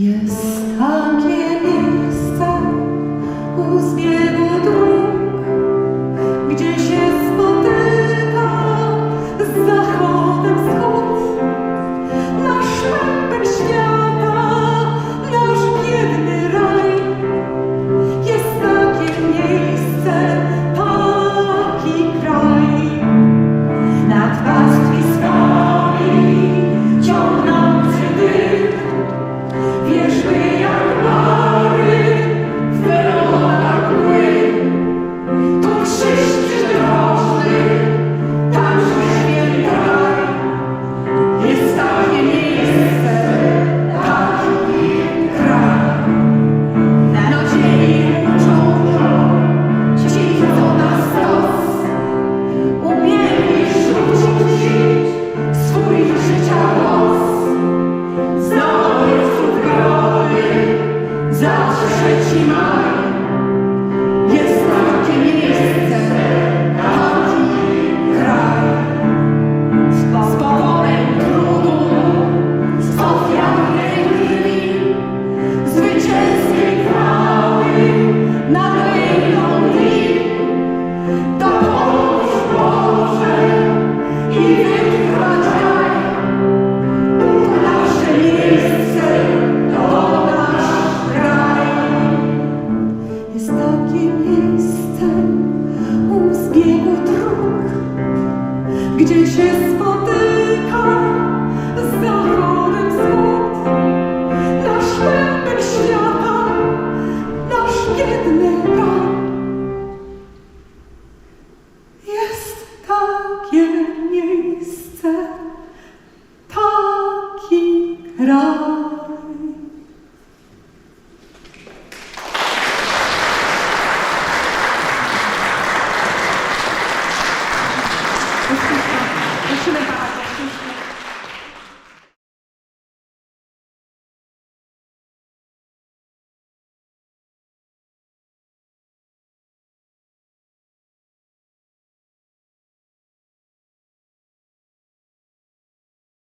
Yes, I'm hear. zawsze ci mam. gdzie się spotyka z zachodem wschód. Nasz pępek świata, nasz biedny brat jest takie miejsce, taki raj. 是那个